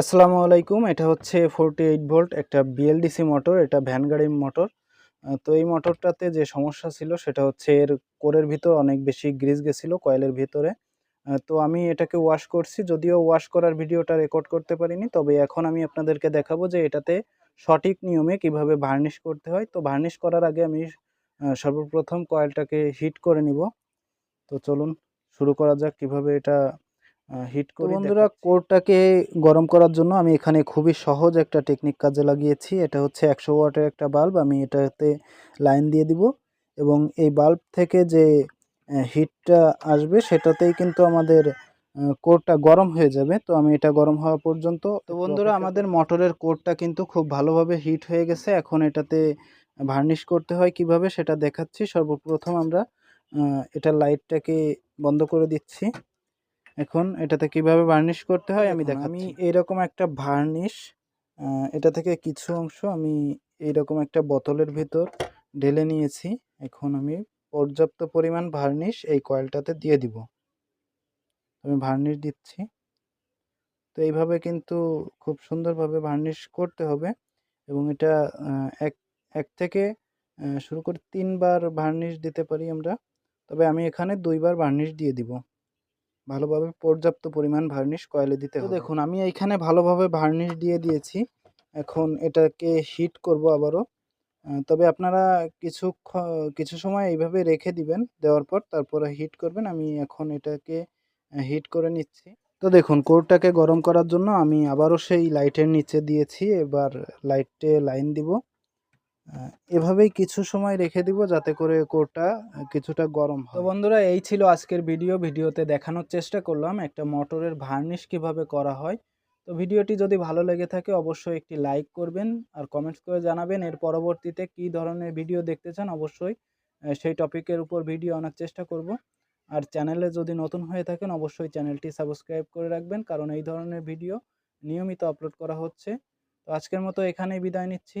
আসসালামু আলাইকুম। এটা হচ্ছে ফোরটি এইট ভোল্ট একটা বিএলডিসি মোটর, এটা ভ্যান গাড়ির মোটর। তো এই মোটরটাতে যে সমস্যা ছিল সেটা হচ্ছে এর কোরের ভিতর অনেক বেশি গ্রিজ গেছিল কয়েলের ভিতরে। তো আমি এটাকে ওয়াশ করছি। যদিও ওয়াশ করার ভিডিওটা রেকর্ড করতে পারিনি, তবে এখন আমি আপনাদেরকে দেখাবো যে এটাতে সঠিক নিয়মে কীভাবে ভার্নিশ করতে হয়। তো ভার্নিশ করার আগে আমি সর্বপ্রথম কয়েলটাকে হিট করে নিব। তো চলুন, শুরু করা যাক কীভাবে এটা হিট করি বন্ধুরা কোরটাকে গরম করার জন্য আমি এখানে খুবই সহজ একটা টেকনিক কাজে লাগিয়েছি। এটা হচ্ছে একশো ওয়াটের একটা বাল্ব আমি এটাতে লাইন দিয়ে দিব এবং এই বাল্ব থেকে যে হিটটা আসবে সেটাতেই কিন্তু আমাদের কোরটা গরম হয়ে যাবে। তো আমি এটা গরম হওয়া পর্যন্ত তো বন্ধুরা আমাদের মোটরের কোরটা কিন্তু খুব ভালোভাবে হিট হয়ে গেছে। এখন এটাতে ভার্নিশ করতে হয় কীভাবে সেটা দেখাচ্ছি। সর্বপ্রথম আমরা এটা লাইটটাকে বন্ধ করে দিচ্ছি। এখন এটাতে কীভাবে ভার্নিশ করতে হয় আমি দেখ আমি এইরকম একটা ভার্নিশ এটা থেকে কিছু অংশ আমি এইরকম একটা বোতলের ভিতর ঢেলে নিয়েছি। এখন আমি পর্যাপ্ত পরিমাণ ভার্নিশ এই কয়েলটাতে দিয়ে দিব। আমি ভার্নিশ দিচ্ছি। তো এইভাবে কিন্তু খুব সুন্দরভাবে ভার্নিশ করতে হবে এবং এটা এক এক থেকে শুরু করে তিনবার ভার্নিশ দিতে পারি আমরা। তবে আমি এখানে দুইবার ভার্নিশ দিয়ে দিব। ভালোভাবে পর্যাপ্ত পরিমাণ ভার্নিশ কয়েলে দিতে হবে। দেখুন আমি এইখানে ভালোভাবে ভার্নিশ দিয়ে দিয়েছি। এখন এটাকে হিট করব আবারও। তবে আপনারা কিছু কিছু সময় এইভাবে রেখে দিবেন দেওয়ার পর তারপরে হিট করবেন। আমি এখন এটাকে হিট করে নিচ্ছি। তো দেখুন কোরটাকে গরম করার জন্য আমি আবারও সেই লাইটের নিচে দিয়েছি। এবার লাইটে লাইন দিব। এভাবেই কিছু সময় রেখে দিব যাতে করে কোরটা কিছুটা গরম হয়। তো বন্ধুরা এই ছিল আজকের ভিডিও। ভিডিওতে দেখানোর চেষ্টা করলাম একটা মোটরের ভার্নিশ কীভাবে করা হয়। তো ভিডিওটি যদি ভালো লেগে থাকে অবশ্যই একটি লাইক করবেন আর কমেন্টস করে জানাবেন। এর পরবর্তীতে কী ধরনের ভিডিও দেখতে চান অবশ্যই সেই টপিকের উপর ভিডিও আনার চেষ্টা করব। আর চ্যানেলে যদি নতুন হয়ে থাকেন অবশ্যই চ্যানেলটি সাবস্ক্রাইব করে রাখবেন কারণ এই ধরনের ভিডিও নিয়মিত আপলোড করা হচ্ছে। তো আজকের মতো এখানেই বিদায় নিচ্ছি।